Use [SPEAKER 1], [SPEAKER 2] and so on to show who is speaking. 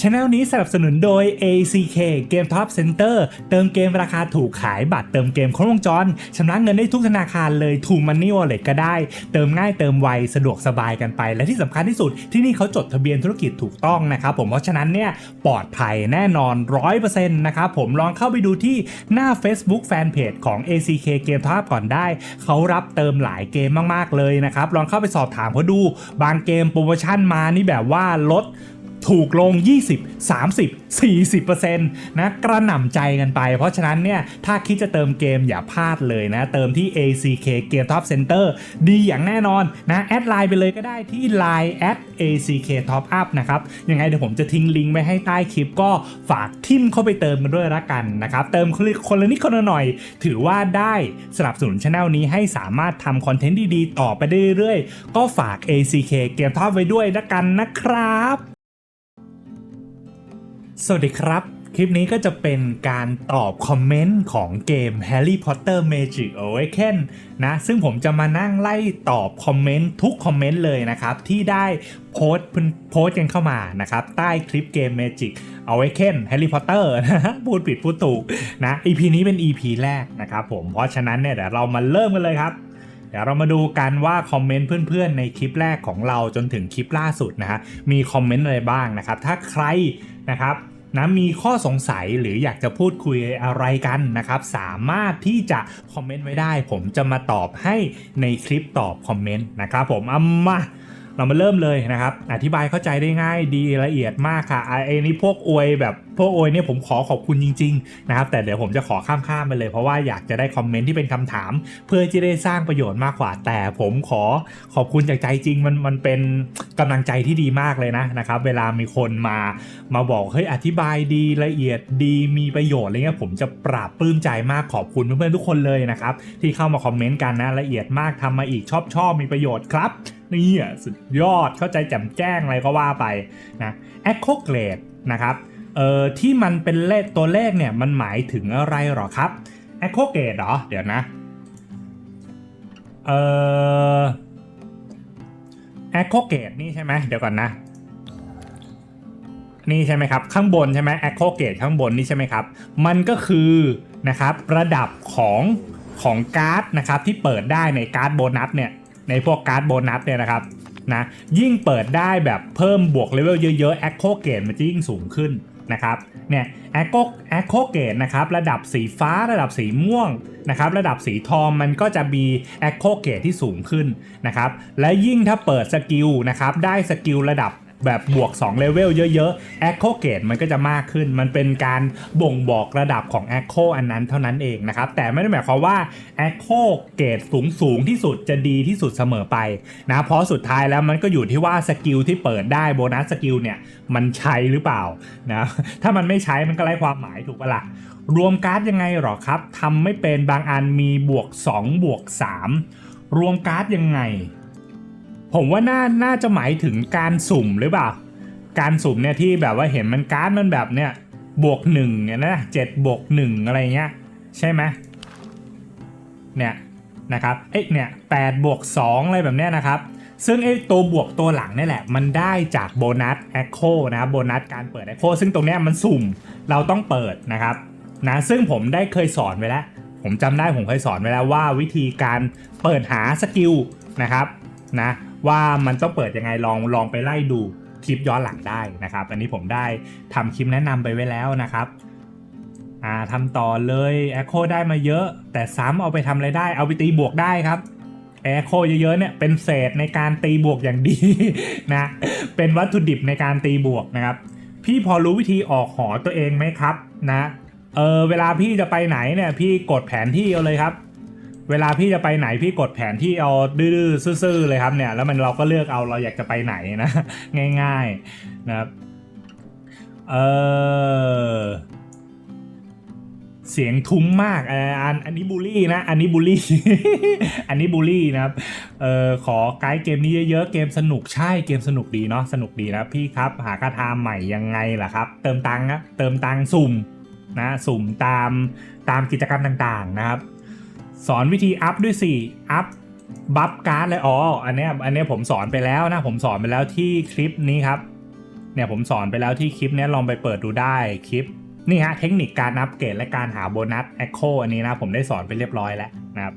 [SPEAKER 1] Channel นี้สนับสนุนโดย ACK Game Top Center เติมเกมราคาถูกขายบัตรเติมเกมครบวงจรชำระเงินได้ทุกธนาคารเลย t ู Money Wallet ก็ได้ เติมง่ายเติมไว สะดวกสบายกันไป และที่สำคัญที่สุดที่นี่เขาจดทะเบียนธุรกิจถูกต้องนะครับผมเพราะฉะนั้นเนี่ยปลอดภัยแน่นอน 100%นะครับผมลองเข้าไปดูที่หน้า Facebook Fanpage ของ ACK Game Top ก่อนได้ เขารับเติมหลายเกมมากๆเลยนะครับลองเข้าไปสอบถามเขาดูบางเกมโปรโมชั่นมานี่แบบว่าลด ถูกลง 20 30 40%นะกระหน่ำใจกันไป เพราะฉะนั้นเนี่ยถ้าคิดจะเติมเกมอย่าพลาดเลยนะ เติมที่ ACK Game Top Center ดีอย่างแน่นอนนะแอดไลน์ไปเลยก็ได้ที่ Line at ACK Top Up นะครับ ยังไงเดี๋ยวผมจะทิ้งลิงก์ไว้ให้ใต้คลิปก็ฝากทิมเข้าไปเติมกันด้วยละกันนะครับ เติมคนละนิดคนละหน่อย ถือว่าได้สนับสนุนช anel นี้ให้สามารถทำคอนเทนต์ดีๆ ต่อไปได้เรื่อยๆ ก็ฝาก ACK Game Top ไว้ด้วยละกันนะครับ สวัสดีครับ คลิปนี้ก็จะเป็นการตอบคอมเมนต์ของเกม Harry Potter Magic Awaken นะ ซึ่งผมจะมานั่งไล่ตอบคอมเมนต์ทุกคอมเมนต์เลยนะครับ ที่ได้โพสต์โพสต์กันเข้ามานะครับ ใต้คลิปเกม Magic Awaken Harry Potter นะฮะพูดผิดพูดถูกนะ EP นี้เป็น EP แรกนะครับผม เพราะฉะนั้นเนี่ยเดี๋ยวเรามาเริ่มกันเลยครับ เดี๋ยวเรามาดูกันว่าคอมเมนต์เพื่อนๆในคลิปแรกของเราจนถึงคลิปล่าสุดนะฮะมีคอมเมนต์อะไรบ้างนะครับ ถ้าใครนะครับนะมีข้อสงสัยหรืออยากจะพูดคุยอะไรกันนะครับ สามารถที่จะคอมเมนต์ไว้ได้ ผมจะมาตอบให้ในคลิปตอบคอมเมนต์นะครับผมเอามาเรามาเริ่มเลยนะครับ อธิบายเข้าใจได้ง่ายดีละเอียดมากค่ะไอ้นี่พวกอวยแบบ พวกโอยเนี่ยผมขอขอบคุณจริงๆนะครับแต่เดี๋ยวผมจะขอข้ามๆไปเลย เพราะว่าอยากจะได้คอมเมนต์ที่เป็นคำถาม เพื่อจะได้สร้างประโยชน์มากกว่า แต่ผมขอขอบคุณจากใจจริงมันมันเป็นกำลังใจที่ดีมากเลยนะนะครับเวลามีคนมามาบอกเฮ้ยอธิบายดีละเอียดดีมีประโยชน์อะไรเงี้ยผมจะปราบปลื้มใจมากขอบคุณเพื่อนๆทุกคนเลยนะครับที่เข้ามาคอมเมนต์กันนะละเอียดมากทำมาอีกชอบชอบมีประโยชน์ครับนี่อะสุดยอดเข้าใจแจ่มแจ้งอะไรก็ว่าไปนะแอคโคเกรดนะครับ เอ่อที่มันเป็นเลขตัวเลขเนี่ยมันหมายถึงอะไรหรอครับ e c h o g a t e เหรอ เดี๋ยวนะ เอ่อ e c h o g a t e นี่ใช่ไหมเดี๋ยวก่อนนะ นี่ใช่ไหมครับ ข้างบนใช่ไหม e c h o g a t e ข้างบนนี่ใช่ไหมครับ มันก็คือนะครับระดับของของการ์ดนะครับที่เปิดได้ในการ์ดโบนัสเนี่ยในพวกการ์ดโบนัสเนี่ยนะครับนะยิ่งเปิดได้แบบเพิ่มบวกเลเวลเยอะๆ e c h o g a t e มันจะยิ่งสูงขึ้น นะครับเนี่ยแอคโคแอคโคเกตนะครับระดับสีฟ้าระดับสีม่วงนะครับระดับสีทองมันก็จะมีแอคโคเกตที่สูงขึ้นนะครับและยิ่งถ้าเปิดสกิลนะครับได้สกิลระดับ แบบบวก2เลเวลเยอะๆ Echo Gate มันก็จะมากขึ้น มันเป็นการบ่งบอกระดับของ Echo อันนั้นเท่านั้นเองนะครับ แต่ไม่ได้หมายความว่า Echo Gate สูงสูงที่สุดจะดีที่สุดเสมอไปนะเพราะสุดท้ายแล้วมันก็อยู่ที่ว่าสกิลที่เปิดได้โบนัสสกิลเนี่ยมันใช้หรือเปล่านะถ้ามันไม่ใช้มันก็ไร้ความหมายถูกปะละ่ะรวมการ์ดยังไงหรอครับทำไม่เป็นบางอันมีบวก 2 บวก 3 รวมการ์ดยังไง ผมว่าน่าน่าจะหมายถึงการสุ่มหรือเปล่า การสุ่มเนี่ยที่แบบว่าเห็นมันการ์ดมันแบบเนี่ยบวกหนึ่งนะเจ็ดบวกหนึ่งอะไรเงี้ยใช่ไหมเนี่ยนะครับเอ๊ะเนี่ยแปดบวกสองอะไรแบบเนี้ยนะครับ ซึ่งไอ้ตัวบวกตัวหลังนี่แหละ มันได้จากโบนัส Echo นะโบนัสการเปิด Echo ซึ่งตรงเนี้ยมันสุ่มเราต้องเปิดนะครับนะซึ่งผมได้เคยสอนไว้แล้ว ผมจำได้ผมเคยสอนไว้แล้วว่าวิธีการเปิดหาสกิลนะครับนะ ว่ามันต้องเปิดยังไงลองลองไปไล่ดูคลิปย้อนหลังได้นะครับ อันนี้ผมได้ทำคลิปแนะนำไปไว้แล้วนะครับอ่าทำต่อเลย Echo ได้มาเยอะ แต่ซ้ำเอาไปทำอะไรได้ เอาไปตีบวกได้ครับแอโคเยอะๆเนี่ยเป็นเศษในการตีบวกอย่างดีนะ เป็นวัตถุดิบในการตีบวกนะครับ พี่พอรู้วิธีออกหอตัวเองไหมครับนะ เออเวลาพี่จะไปไหนเนี่ยพี่กดแผนที่เอาเลยครับ เวลาพี่จะไปไหนพี่กดแผนที่เอาดื้อๆซื่อๆเลยครับเนี่ยแล้วมันเราก็เลือกเอาเราอยากจะไปไหนนะง่าย ๆนะครับเออเสียงทุ้มมากอันอันนี้บูลลี่นะ อันนี้บูลลี่ อันนี้บูลลี่นะครับ เอ่อขอไกด์เกมนี้เยอะๆ เกมสนุกใช่เกมสนุกดีเนาะสนุกดีนะพี่ครับ หากระทาใหม่ยังไงล่ะครับ เติมตังค์นะเติมตังค์สุ่มนะ สุ่มตามตามกิจกรรมต่างๆนะครับ สอนวิธีอัพด้วยสิอัพบัฟการ์ดเลยอ๋ออันเนี้ยอันเนี้ยผมสอนไปแล้วนะผมสอนไปแล้วที่คลิปนี้ครับเนี่ยผมสอนไปแล้วที่คลิปนี้ลองไปเปิดดูได้คลิปนี่ฮะเทคนิคการอัปเกรดและการหาโบนัส Echo อันนี้นะผมได้สอนไปเรียบร้อยแล้วนะครับ